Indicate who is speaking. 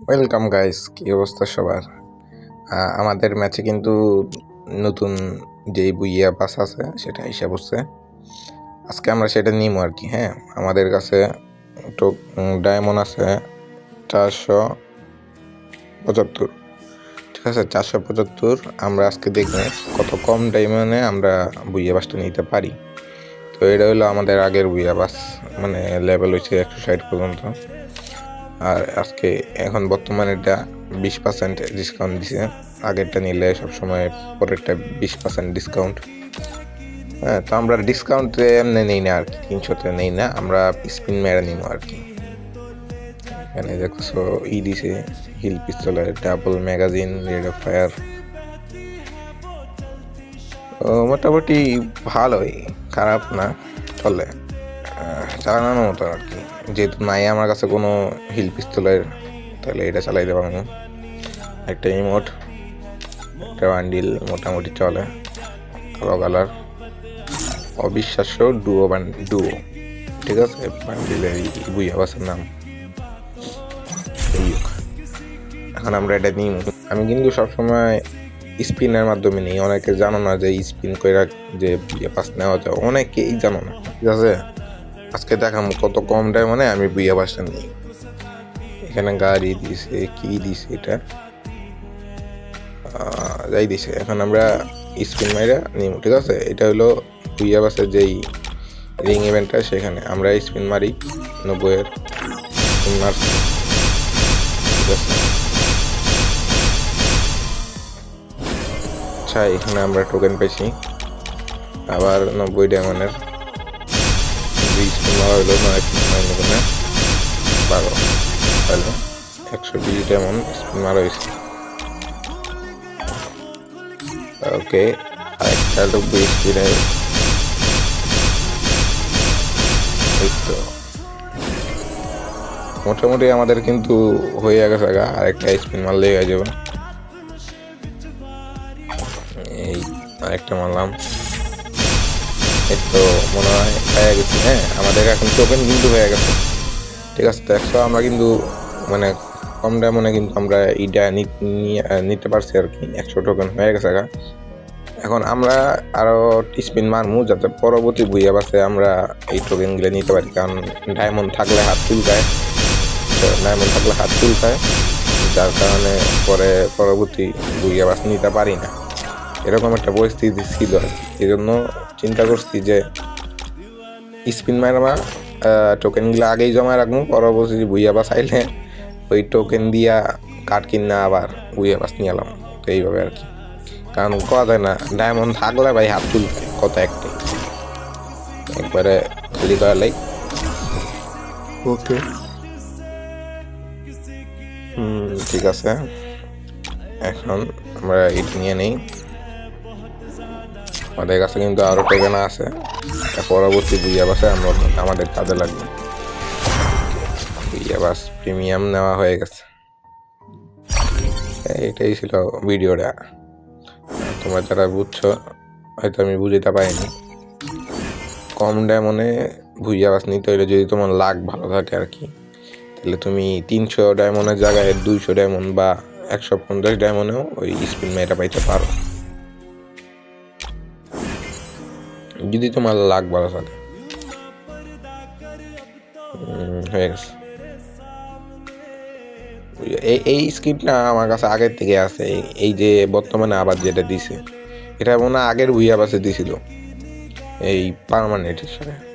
Speaker 1: Welcome guys কি অবস্থা সবার? আমাদের ম্যাচে কিন্তু নতুন যেই বুইয়া পাস আছে, সেটা হিসাব হচ্ছে আজকে আমরা সেটা নিব আর কি হ্যাঁ? আমাদের কাছে তো ডায়মন্ড আছে চারশো পঁচাত্তর। ঠিক আছে, চারশো পঁচাত্তর। আমরা আজকে দেখব কত কম ডায়মন্ডে আমরা বুইয়া বাসটা নিতে পারি। তো এটা হলো আমাদের আগের বুইয়া বাস মানে লেভেল হয়েছে একশো ষাট পর্যন্ত। আর আজকে এখন বর্তমানে এটা বিশ পার্সেন্ট ডিসকাউন্ট দিছে। আগেরটা নিলে সবসময় পরেরটা বিশ পার্সেন্ট ডিসকাউন্ট হ্যাঁ তো আমরা ডিসকাউন্ট এমনি নেই না আর কি তিনশোতে নেই না, আমরা স্পিন মেরে নিব আর কি। এখানে দেখছ ই দিছে হিল পিস্তলের double magazine rate of fire মোটামুটি ভালোই, খারাপ না, চলে। চালানোর মতো আর কি। যেহেতু নাই আমার কাছে কোনো হিল পিস্তলের, তাহলে এটা চালাইতে পারব একটা ইমোট একটা বান্ডিল, মোটামুটি চলে। কালো কালার। অবিশ্বাস্য ডুও ডুও ঠিক আছে? বান্ডিলের বুইয়া বাসের নাম। এখন আমরা এটা নিই আমি কিন্তু সবসময় স্পিনের মাধ্যমে নিই। অনেকে জানো না যে স্পিন করে যে বুইয়া পাস নেওয়া যায়। অনেকেই জানো না। ঠিক আছে? আজকে দেখাম কত কম টাইম মানে আমি বুইয়া বাসটা নিই এখানে গাড়ি দিছে, কি দিছে এটা? যাই দিছে। এখন আমরা স্পিন মাইরা নিব ঠিক আছে? এটা হলো বুইয়া বাসের যেই রিং ইভেন্টটা সেখানে। আমরা স্পিন মারি নব্বইয়ের। আচ্ছা এখানে আমরা টোকেন পেয়েছি। আবার নব্বই ডায়মন্ডের দুই স্পিন মারা হলো নয় স্পিন মারা হলো না বারো হলো একশো বিশ স্পিন মারা হয়েছে ওকে আরেকটা নব্বই স্পিনে এই তো মোটামুটি আমাদের কিন্তু হয়ে গেছে গা, আরেকটা স্পিন মারলে হয়ে যাবে এই আরেকটা মারলাম। তো মনে হয় হয়ে গেছে হ্যাঁ? আমাদের এখন টোকেন কিন্তু হয়ে গেছে। ঠিক আছে, তো একশো আমরা কিন্তু মানে কম ডায়মন্ডে কিন্তু আমরা ইটা নিতে পারছি আর কি, একশো টোকেন হয়ে গেছে এখন আমরা আরও স্পিন মারমু, যাতে পরবর্তী বুইয়া বাসে আমরা এই টোকেনগুলো নিতে পারি, কারণ ডায়মন্ড থাকলে হাত চুলকায় ডায়মন্ড থাকলে হাত চুলকায় যার কারণে পরে পরবর্তী বুইয়া বাস নিতে পারি না। এরকম একটা পরিস্থিতি ছিল আর কি, এই জন্য চিন্তা করছি যে স্পিন মারবা টোকেনগুলো আগেই জমা রাখব পরবর্তী বুইয়া বাস আইলে ওই টোকেন দিয়া কার্ড কিনা আবার বুইয়া বাস নিয়ে এলাম। তো এইভাবে আর কি। কারণ কথা যায় না ডায়মন্ড থাকলে ভাই হাত তুলতে কত একটাই। একবারে খালি করা লাই। ওকে হুম ঠিক আছে। এখন আমরা এটা নিয়ে নেই। আমাদের কাছে কিন্তু আরও টেকেনা আছে। পরবর্তী বুইয়া বাসে আমরা আমাদের কাজে লাগবে। বুইয়া প্রিমিয়াম নেওয়া হয়ে গেছে। এটাই ছিল ভিডিওটা। তোমরা যারা বুঝছ, হয়তো আমি বুঝতে পারিনি। কম ডায়মন্ডে ভুইয়া বাস নিতে হলে যদি তোমার লাখ ভালো থাকে আর কি, তাহলে তুমি তিনশো ডায়মন্ডের জায়গায় দুইশো ডায়মন্ড বা একশো পঞ্চাশ ডায়মন্ডেও ওই স্পিন মেয়েটা পাইতে পারো। যদি তোমার লাগ ভালো থাকে। হয়ে গেছে। এই এই স্ক্রিপ্টটা আমার কাছে আগের থেকে আছে। এই- যে বর্তমানে আবার যেটা দিছে, এটা মনে হয় আগের উই আবাসে দিছিল। এই পারমানেন্টের হিসাবে